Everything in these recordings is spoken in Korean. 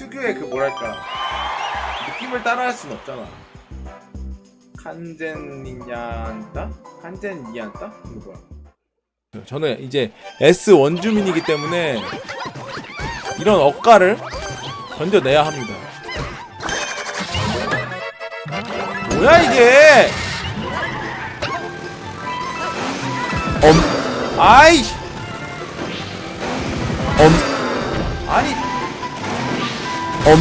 특유의 그 뭐랄까 느낌을 따라할 순 없잖아. 칸젠니안따? 칸젠니안따? 이거 뭐야? 저는 이제 S 원주민이기 때문에 이런 억가를 견뎌내야 합니다. 뭐야 이게? 엄, 아이, 엄, 아니, 엄,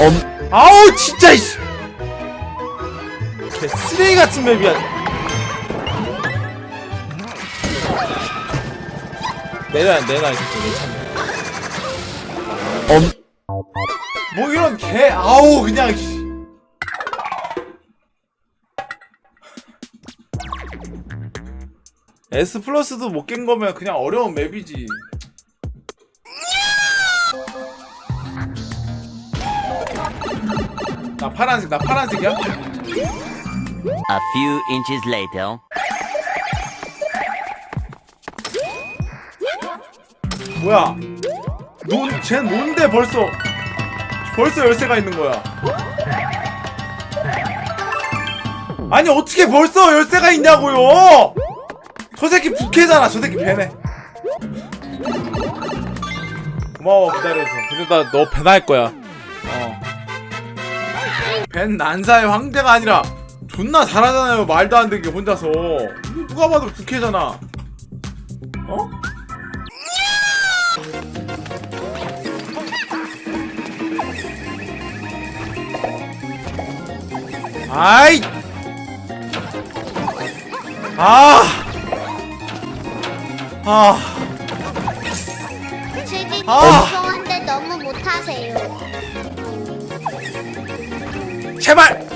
엄, 아우 진짜 이씨. 개 쓰레기 같은 맵이야. 내놔 내놔 이제 엄. 뭐 이런 개 아우 그냥 씨. S 플러스도 못 깬 거면 그냥 어려운 맵이지. 나 파란색 나 파란색이야? A few inches later. 뭐야? 논, 쟤 뭔데 벌써 벌써 열쇠가 있는 거야? 아니 어떻게 벌써 열쇠가 있냐고요? 저 새끼 부캐잖아. 저 새끼 배네. 고마워 기다려서. 근데 나 너 배나할 거야. 어. 벤 난사의 황제가 아니라 존나 잘하잖아요. 말도 안 되게 혼자서. 누가 봐도 부캐잖아. 어? 아이! 아! 아! 최진이 아. 죄송한데 너무 못하세요. 제발!